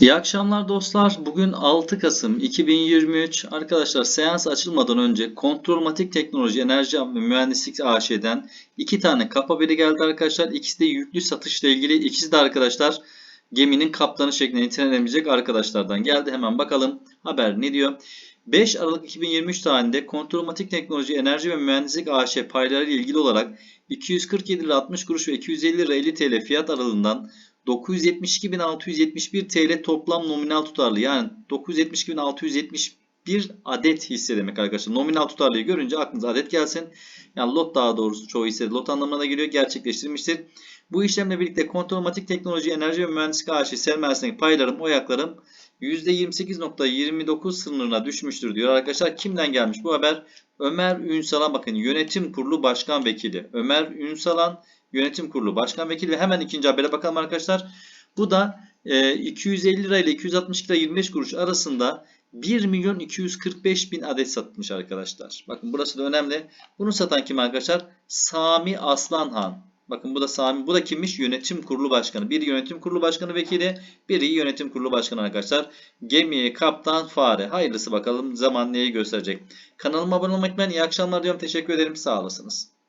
İyi akşamlar dostlar. Bugün 6 Kasım 2023. Arkadaşlar seans açılmadan önce Kontrolmatik Teknoloji Enerji ve Mühendislik AŞ'den iki tane kap haberi geldi arkadaşlar. İkisi de yüklü satışla ilgili. İkisi de arkadaşlar geminin kaptanı şeklinde nitelenilecek arkadaşlardan geldi. Hemen bakalım haber ne diyor. 5 Aralık 2023 tarihinde Kontrolmatik Teknoloji Enerji ve Mühendislik AŞ payları ile ilgili olarak 247 lira 60 kuruş ve 250 lira 50 TL fiyat aralığından 972.671 TL toplam nominal tutarlı yani 972.671 adet hisse demek arkadaşlar. Nominal tutarlıyı görünce aklınıza adet gelsin. Yani lot daha doğrusu çoğu hisse lot anlamına geliyor. Gerçekleştirilmiştir. Bu işlemle birlikte Kontrolmatik Teknoloji Enerji ve Mühendislik AŞ sermayesindeki paylarım, oyaklarım %28.29 sınırına düşmüştür diyor arkadaşlar. Kimden gelmiş bu haber? Ömer Ünsal'a bakın yönetim kurulu başkan vekili. Ömer Ünsal'an Yönetim Kurulu Başkan Vekili ve hemen ikinci habere bakalım arkadaşlar. Bu da e, 250 lira ile 262 lira 25 kuruş arasında 1 milyon 245 bin adet satılmış arkadaşlar. Bakın burası da önemli. Bunu satan kim arkadaşlar? Sami Aslanhan. Bakın bu da Sami. Bu da kimmiş? Yönetim Kurulu Başkanı. Biri Yönetim Kurulu Başkanı vekili, biri Yönetim Kurulu Başkanı arkadaşlar. Gemiye kaptan fare. Hayırlısı bakalım zaman neyi gösterecek. Kanalıma abone olmayı unutmayın. İyi akşamlar diyorum. Teşekkür ederim. Sağ olasınız.